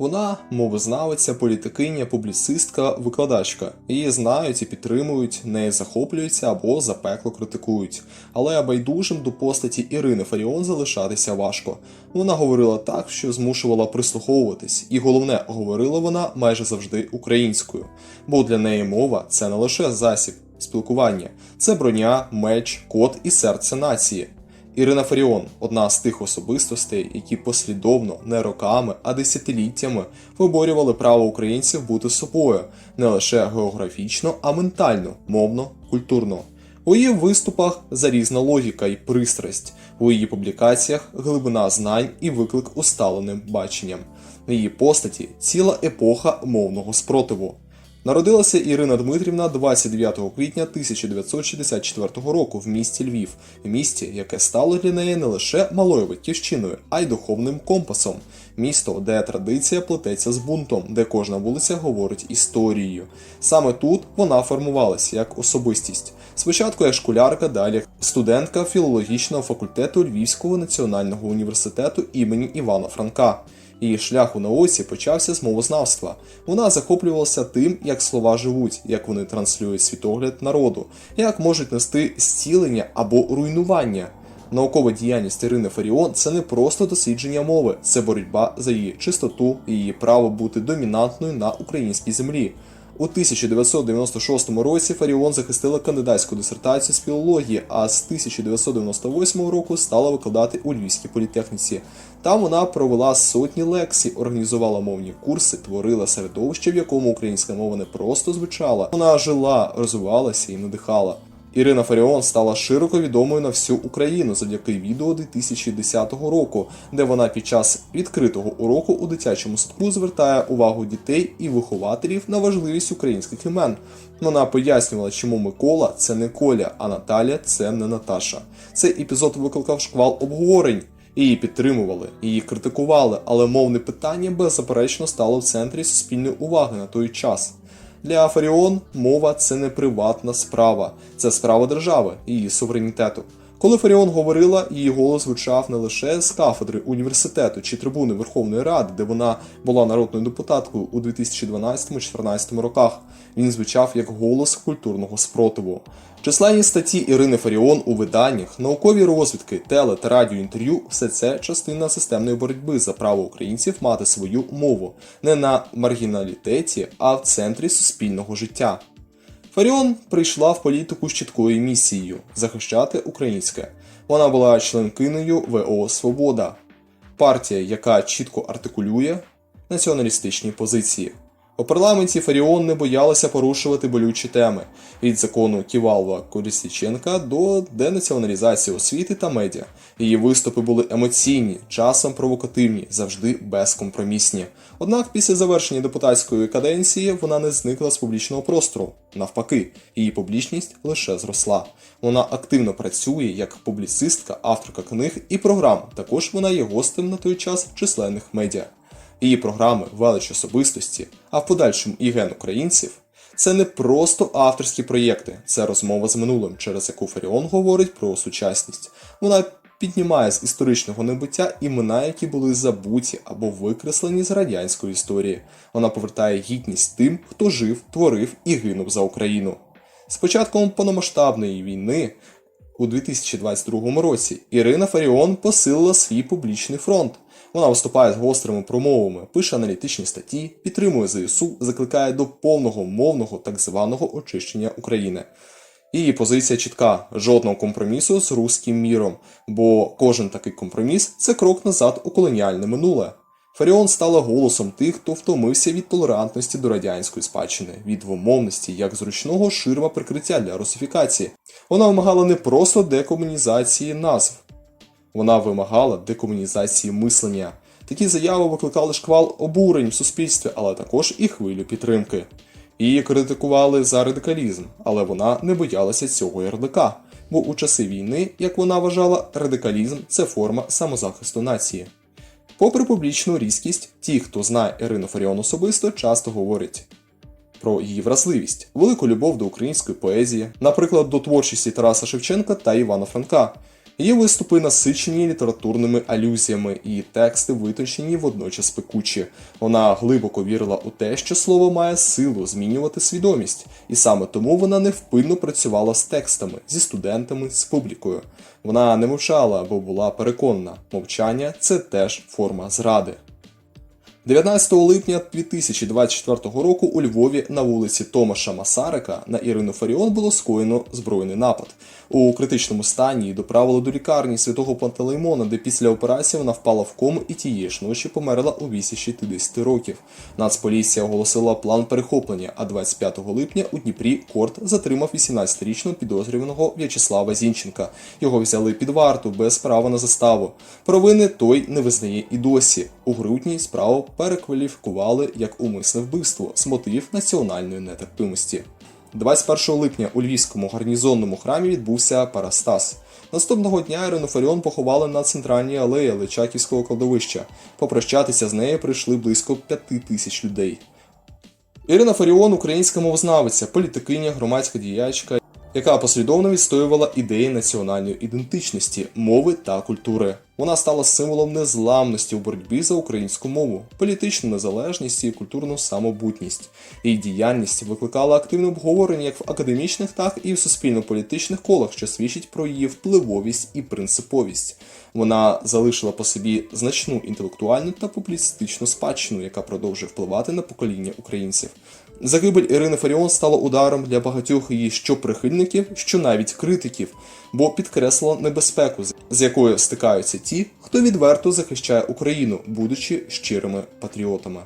Вона мовознавиця, політикиня, публіцистка, викладачка. Її знають і підтримують, нею захоплюються або запекло критикують. Але байдужим до постаті Ірини Фаріон залишатися важко. Вона говорила так, що змушувала прислуховуватись, і головне, говорила вона майже завжди українською. Бо для неї мова це не лише засіб спілкування, це броня, меч, код і серце нації. Ірина Фаріон одна з тих особистостей, які послідовно, не роками, а десятиліттями виборювали право українців бути собою не лише географічно, а ментально, мовно, культурно. У її виступах зарізна логіка і пристрасть, у її публікаціях глибина знань і виклик усталеним баченням. В її постаті ціла епоха мовного спротиву. Народилася Ірина Дмитрівна 29 квітня 1964 року в місті Львів, місті, яке стало для неї не лише малою батьківщиною, а й духовним компасом. Місто, де традиція плететься з бунтом, де кожна вулиця говорить історією. Саме тут вона формувалася як особистість. Спочатку як школярка, далі студентка філологічного факультету Львівського національного університету імені Івана Франка. Її шлях у науці почався з мовознавства. Вона захоплювалася тим, як слова живуть, як вони транслюють світогляд народу, як можуть нести зцілення або руйнування. Наукова діяльність Ірини Фаріон це не просто дослідження мови, це боротьба за її чистоту, і її право бути домінантною на українській землі. У 1996 році Фаріон захистила кандидатську дисертацію з філології, а з 1998 року стала викладати у Львівській політехніці. Там вона провела сотні лекцій, організувала мовні курси, творила середовище, в якому українська мова не просто звучала, вона жила, розвивалася і надихала. Ірина Фаріон стала широко відомою на всю Україну завдяки відео 2010 року, де вона під час відкритого уроку у дитячому садку звертає увагу дітей і вихователів на важливість українських імен. Вона пояснювала, чому Микола це не Коля, а Наталя це не Наташа. Цей епізод викликав шквал обговорень. Її підтримували, її критикували, але мовне питання беззаперечно стало в центрі суспільної уваги на той час. Для Афаріон мова це не приватна справа, це справа держави і її суверенітету. Коли Фаріон говорила, її голос звучав не лише з кафедри університету чи трибуни Верховної Ради, де вона була народною депутаткою у 2012-2014 роках. Він звучав як голос культурного спротиву. Численні статті Ірини Фаріон у виданнях, наукові розвідки, теле та радіоінтерв'ю все це частина системної боротьби за право українців мати свою мову не на маргіналітеті, а в центрі суспільного життя. Фаріон прийшла в політику з чіткою місією захищати українське. Вона була членкиною ВО Свобода, партія, яка чітко артикулює націоналістичні позиції. У парламенті Фаріон не боялася порушувати болючі теми від закону Ківалва Колісніченка до денаціоналізації освіти та медіа. Її виступи були емоційні, часом провокативні, завжди безкомпромісні. Однак після завершення депутатської каденції вона не зникла з публічного простору. Навпаки, її публічність лише зросла. Вона активно працює як публіцистка, авторка книг і програм. Також вона є гостем на той час численних медіа. Її програми велич особистості, а в подальшому і ген українців це не просто авторські проєкти, це розмова з минулим, через яку Фаріон говорить про сучасність. Вона піднімає з історичного небуття імена, які були забуті або викреслені з радянської історії. Вона повертає гідність тим, хто жив, творив і гинув за Україну. З початком повномасштабної війни у 2022 році Ірина Фаріон посилила свій публічний фронт. Вона виступає з гострими промовами, пише аналітичні статті, підтримує ЗСУ, закликає до повного мовного так званого очищення України. Її позиція чітка: жодного компромісу з руським міром, бо кожен такий компроміс це крок назад у колоніальне минуле. Фаріон стала голосом тих, хто втомився від толерантності до радянської спадщини, від двомовності як зручного ширма прикриття для русифікації. Вона вимагала не просто декомунізації назв, вона вимагала декомунізації мислення. Такі заяви викликали шквал обурень в суспільстві, але також і хвилю підтримки. Її критикували за радикалізм, але вона не боялася цього ярлика, бо у часи війни, як вона вважала, радикалізм це форма самозахисту нації. Попри публічну різкість, ті, хто знає Ірину Фаріон особисто, часто говорять про її вразливість, велику любов до української поезії, наприклад, до творчості Тараса Шевченка та Івана Франка. Її виступи насичені літературними алюзіями, і тексти витончені водночас пекучі. Вона глибоко вірила у те, що слово має силу змінювати свідомість, і саме тому вона невпинно працювала з текстами, зі студентами, з публікою. Вона не мовчала, бо була переконана, мовчання це теж форма зради. 19 липня 2024 року у Львові на вулиці Томаша Масарика на Ірину Фаріон було скоєно збройний напад. У критичному стані її доправили до лікарні святого Пантелеймона, де після операції вона впала в кому і тієї ж ночі померла у віці 60 років. Нацполіція оголосила план перехоплення, а 25 липня у Дніпрі Корт затримав 18-річного підозрюваного В'ячеслава Зінченка. Його взяли під варту без права на заставу. Провини той не визнає і досі. У грудні справу перекваліфікували як умисне вбивство з мотивів національної нетерпимості. 21 липня у львівському гарнізонному храмі відбувся Парастас. Наступного дня Ірину Фаріон поховали на центральній алеї Личаківського кладовища. Попрощатися з нею прийшли близько п'яти тисяч людей. Ірина Фаріон українська мовознавиця, політикиня, громадська діячка, яка послідовно відстоювала ідеї національної ідентичності, мови та культури. Вона стала символом незламності у боротьбі за українську мову, політичну незалежність і культурну самобутність. Її діяльність викликала активне обговорення як в академічних, так і в суспільно-політичних колах, що свідчить про її впливовість і принциповість. Вона залишила по собі значну інтелектуальну та публіцистичну спадщину, яка продовжує впливати на покоління українців. Загибель Ірини Фаріон стала ударом для багатьох її що прихильників, що навіть критиків, бо підкреслила небезпеку, з- якою стикаються ті, хто відверто захищає Україну, будучи щирими патріотами.